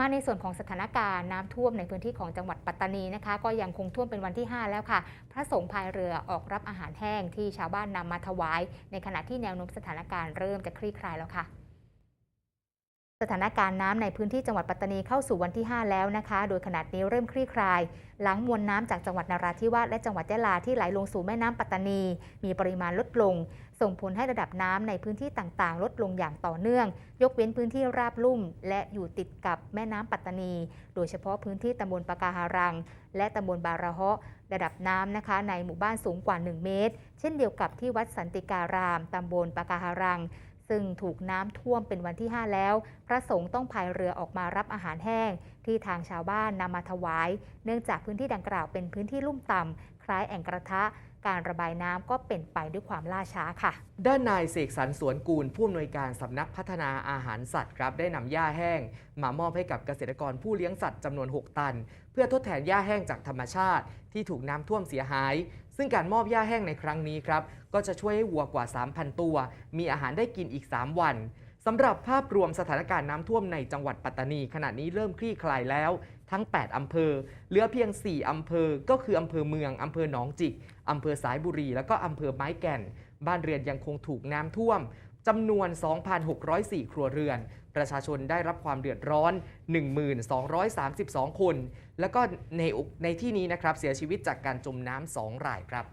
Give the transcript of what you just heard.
มาในส่วนของสถานการณ์น้ำท่วมในพื้นที่ของจังหวัดปัตตานีนะคะ ก็ยังคงท่วมเป็นวันที่ 5 แล้วค่ะ พระสงฆ์พายเรือออกรับอาหารแห้งที่ชาวบ้านนำมาถวาย ในขณะที่แนวโน้มสถานการณ์เริ่มจะคลี่คลายแล้วค่ะ สถานการณ์น้ำในพื้นที่จังหวัดปัตตานีเข้าสู่วันที่ 5 แล้วนะคะ โดยขนาดนี้เริ่มคลี่คลาย หลังมวลน้ำจากจังหวัดนราธิวาสและจังหวัดยะลาที่ไหลลงสู่แม่น้ำปัตตานี มีปริมาณลดลง ส่งผลให้ระดับน้ำในพื้นที่ต่างๆ ลดลงอย่างต่อเนื่อง ยกเว้นพื้นที่ราบลุ่ม และอยู่ติดกับแม่น้ำปัตตานี โดยเฉพาะพื้นที่ตำบลปะกาหารัง และตำบลบาระเฮาะระดับน้ำนะคะในหมู่บ้านสูงกว่า 1 เมตร เช่นเดียวกับที่วัดสันติการามตำบลปะกาหารัง ซึ่งถูกน้ำท่วมเป็นวันที่ 5 แล้ว พระสงฆ์ต้องพายเรือออกมารับอาหารแห้ง ที่ทางชาวบ้านนำมาถวาย เนื่องจากพื้นที่ดังกล่าวเป็นพื้นที่ลุ่มต่ำคล้ายแอ่งกระทะการระบายน้ำก็เป็นไปด้วยความล่าช้าค่ะ ด้านนายเสกสรรสวนกูล ผู้อำนวยการสำนักพัฒนาอาหารสัตว์ครับได้นำหญ้าแห้ง มามอบให้กับเกษตรกรผู้เลี้ยงสัตว์จำนวน 6 ตัน เพื่อทดแทนหญ้าแห้งจากธรรมชาติ ที่ถูกน้ำท่วมเสียหาย ซึ่งการมอบหญ้าแห้งในครั้งนี้ครับก็จะช่วยให้วัวกว่า 3,000 ตัว มีอาหารได้กินอีก 3 วัน สำหรับภาพรวมสถานการณ์น้ำท่วมในจังหวัดปัตตานี ขณะนี้เริ่มคลี่คลายแล้ว ทั้ง 8 อำเภอ เหลือเพียง 4 อำเภอ ก็คืออำเภอเมือง อำเภอหนองจิก อำเภอสายบุรี แล้วก็อำเภอไม้แก่น บ้านเรือนยังคงถูกน้ำท่วมจำนวน 2,604 ครัวเรือน ประชาชนได้รับความเดือดร้อน 1,232 คน แล้วก็ในในที่นี้นะครับเสียชีวิตจากการจมน้ำ2รายครับ